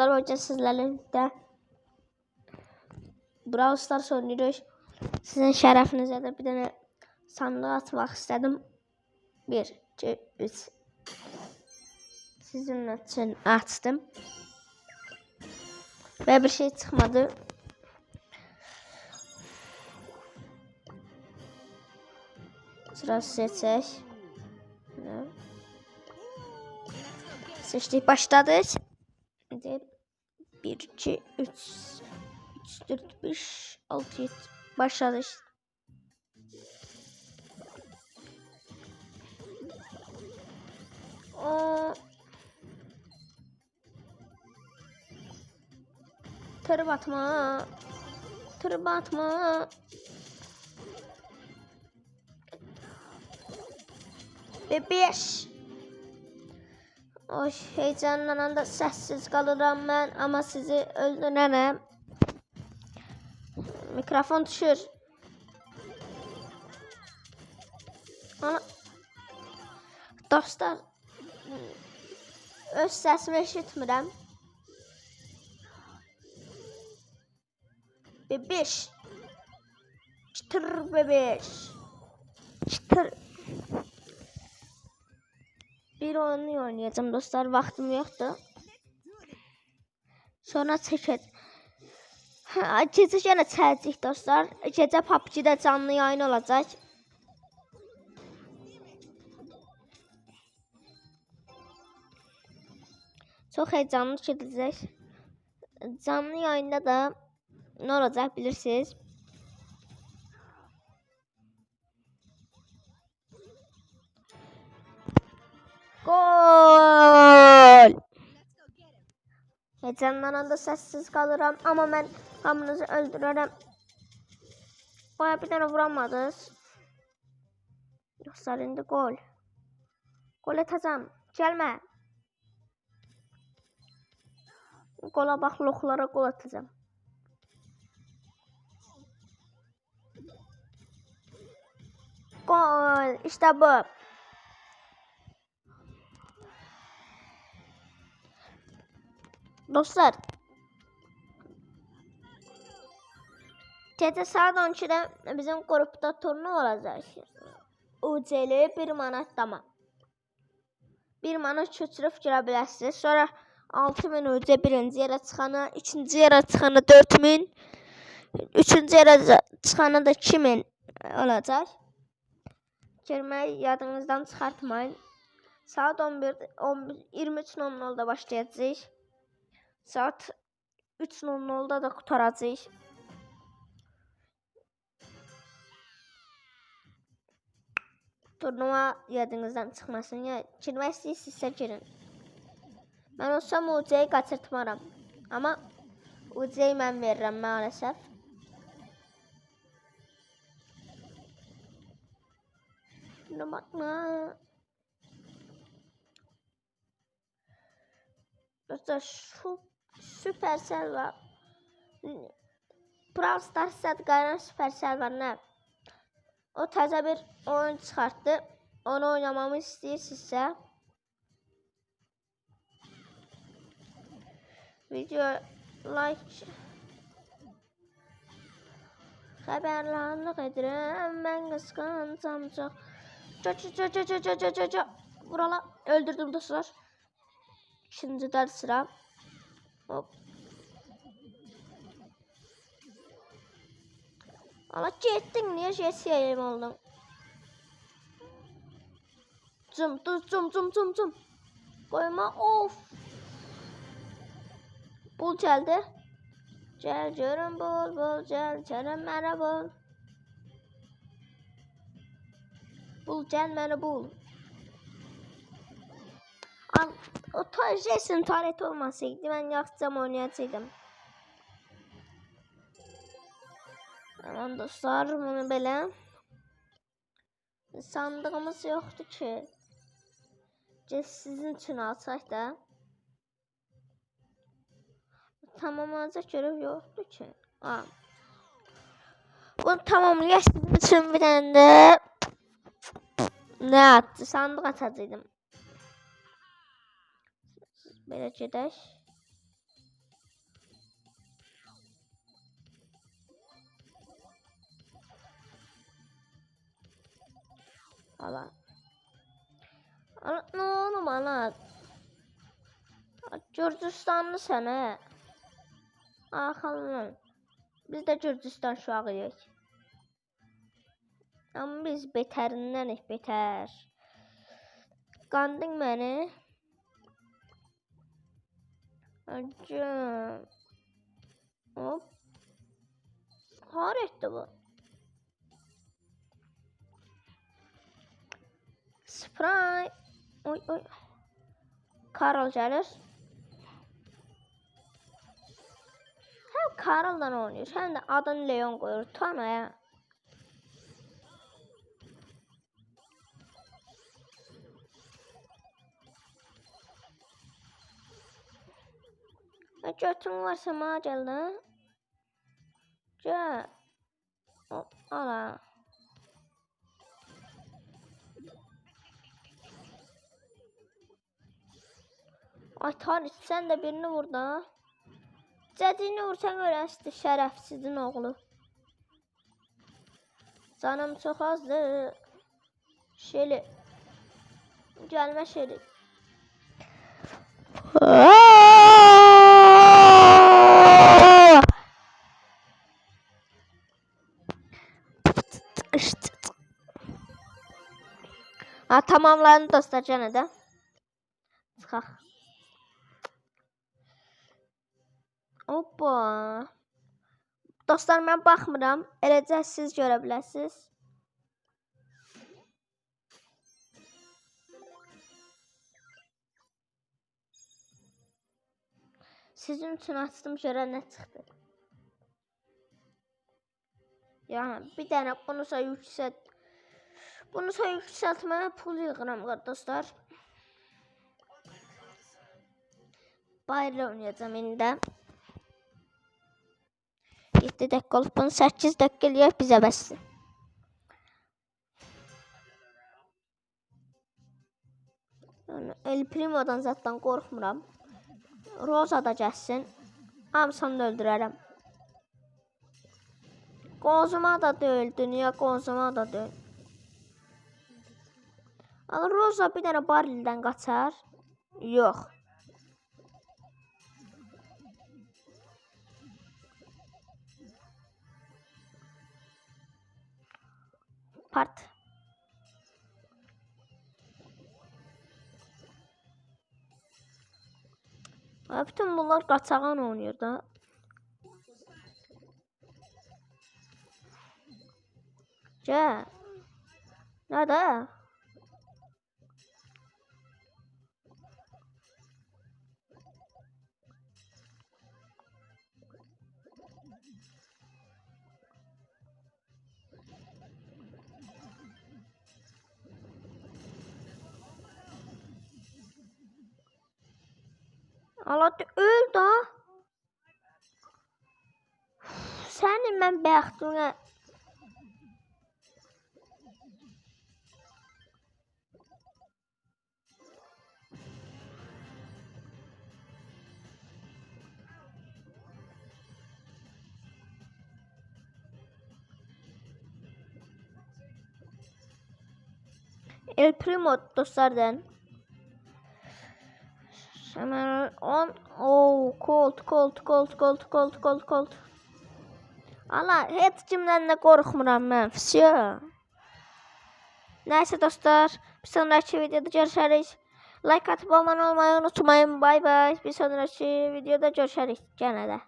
dostlar önce sizlerle birlikte Brawl Stars oynuyoruz. Sizin şərəfinizə də bir dənə sandıq atmaq istədim. 1, 2, 3. Sizin üçün açdım. Və bir şey çıxmadı. Sıra seçək. Seçdik, başladık. deyib 1, 2, 3, 3, 4, 5, 6, 7 başladık. O Tır batma. Tır batma. Ve 5 Oy, heyecanlananda sessiz kalıram ben ama sizi öldürürəm. Mikrofon düşür. Ana. Dostlar, öz səsimi eşitmirəm. Bebeş. Çıtır bebeş. Çıtır bir oyunu oynayacağım dostlar. Vaktim yoktu. Sonra seçet. Açısı yine tercih dostlar. Gece PUBG'de canlı yayın olacak. Çok heyecanlı çekilecek. Canlı yayında da ne olacak bilirsiniz. Gol! Heyecanlananda sessiz kalıram ama ben hamınızı öldürürüm. Baya bir tane vuramadınız. Dostlar indi gol. Gol atacağım. Gelme. Gola bak loklara gol atacağım. Gol. İşte bu. Dostlar. Gece saat 12'de bizim grupta turnuva olacak. UCL 1 manat dama. 1 manat köçürüb girə bilərsiniz. Sonra 6000 UC birinci yerə çıxana, ikinci yerə çıxana 4000, üçüncü yerə çıxana da 2000 olacaq. Girməyi yadınızdan çıxartmayın. Saat 11, 11 23.00'da başlayacağıq. Saat 3.00'da da qutaracaq. Turnuva yadınızdan çıxmasın. Ya girmək istəyirsinizsə girin. Mən olsam UC-yi qaçırtmaram. Amma UC-yi mən verirəm maalesef. Şuna bakma. Dostlar şu Supercell var. Brawl Stars Zadgay'la Supercell var ne? O təzə bir oyun çıxartdı. Onu oynamamı istəyirsinizsə video like xəbərlanlıq edirəm. Mən qısqancam çox. Buralar öldürdüm dostlar. İkinci dərs. Hop. Ama gittin niye şey oldun? Zum dur zum zum zum zum. Koyma of. Bul geldi. Gel görüm bul bul gel canım bana bul. Bul gel bana bul. Al, o Jason taret olmasaydı ben yapsam oynayacaktım. Tamam dostlar bunu belə sandığımız yoxdur ki. Cəs sizin üçün alsaq da. Tamamlanacaq görüb yoxdur ki. A. Bunu tamamlayaq sizin üçün bir dənə də nə atdı? Sandıq atacaqdım. Belediyeler. Falan. Anlat ne oğlum anlat. Gürcistanlı sen he. Arxandan. Biz də Gürcistan uşağıyıq. Amma biz betərindənik, betər. Qandın məni. Acım. Hop. Har etti bu. Spray. Oy oy. Karol gelir. Hem Karol'dan oynuyor hem de adını Leon koyuyor. Tana ya. E, Götün varsa lan. Gel. Hop. Ay Tarık sen de birini vur da. Cədini vursan öyrəşdi şərəfsizin oğlu. Canım çox azdır. Şeli. Gəlmə Şeli. Tamamlandı dostlar gene de. Çıxaq. Hoppa. Dostlar mən baxmıram. Eləcə siz görə biləsiniz. Sizin üçün açdım görə nə çıxdı. Yəni bir dənə bunusa yüksəlt. Bunusa yükseltmeye pul yığıram arkadaşlar. Bayram oynayacağım indi. 7 dakika olup bunu 8 dakika eləyək bizə bəsdir. Yəni El Primo'dan zaten qorxmuram. Rosa da gəlsin. Hamısını da öldürərəm. Qonzuma da deyil, dünya qonzuma da deyil. Ama Rosa bir tane Barley'den kaçar. Yok. Part. Ya bütün bunlar kaçağan oynuyor da. Ce. Nerede? Aladı öl da. Sənin mən bəxtinə El Primo dostlardan. Hemen on. Oh, Colt, Colt, Colt, Colt, Colt, Colt, Colt. Allah, heç kimdən də qorxmuram mən. Всё. Nəysə dostlar, bir sonraki videoda görüşərik. Like atıp abone olmayı unutmayın. Bay bay. Bir sonraki videoda görüşərik. Gene də.